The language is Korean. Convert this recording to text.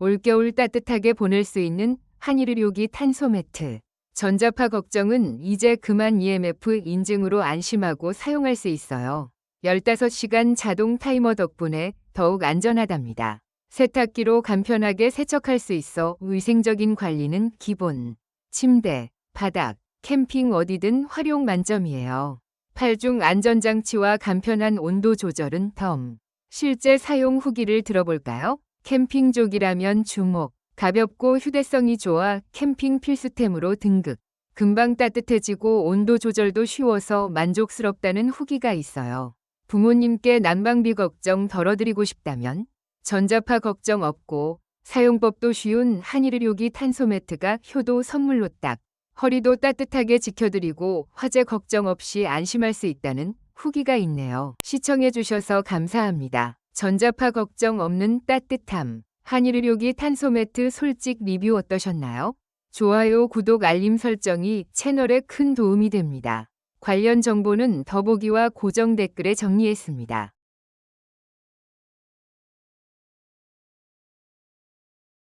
올겨울 따뜻하게 보낼 수 있는 한일의료기 탄소 매트. 전자파 걱정은 이제 그만 EMF 인증으로 안심하고 사용할 수 있어요. 15시간 자동 타이머 덕분에 더욱 안전하답니다. 세탁기로 간편하게 세척할 수 있어 위생적인 관리는 기본. 침대, 바닥, 캠핑 어디든 활용 만점이에요. 8중 안전장치와 간편한 온도 조절은 덤. 실제 사용 후기를 들어볼까요? 캠핑족이라면 주목. 가볍고 휴대성이 좋아 캠핑 필수템으로 등극. 금방 따뜻해지고 온도 조절도 쉬워서 만족스럽다는 후기가 있어요. 부모님께 난방비 걱정 덜어드리고 싶다면 전자파 걱정 없고 사용법도 쉬운 한일의료기 탄소 매트가 효도 선물로 딱 허리도 따뜻하게 지켜드리고 화재 걱정 없이 안심할 수 있다는 후기가 있네요. 시청해주셔서 감사합니다. 전자파 걱정 없는 따뜻함. 한일의료기 탄소 매트 솔직 리뷰 어떠셨나요? 좋아요, 구독, 알림 설정이 채널에 큰 도움이 됩니다. 관련 정보는 더보기와 고정 댓글에 정리했습니다.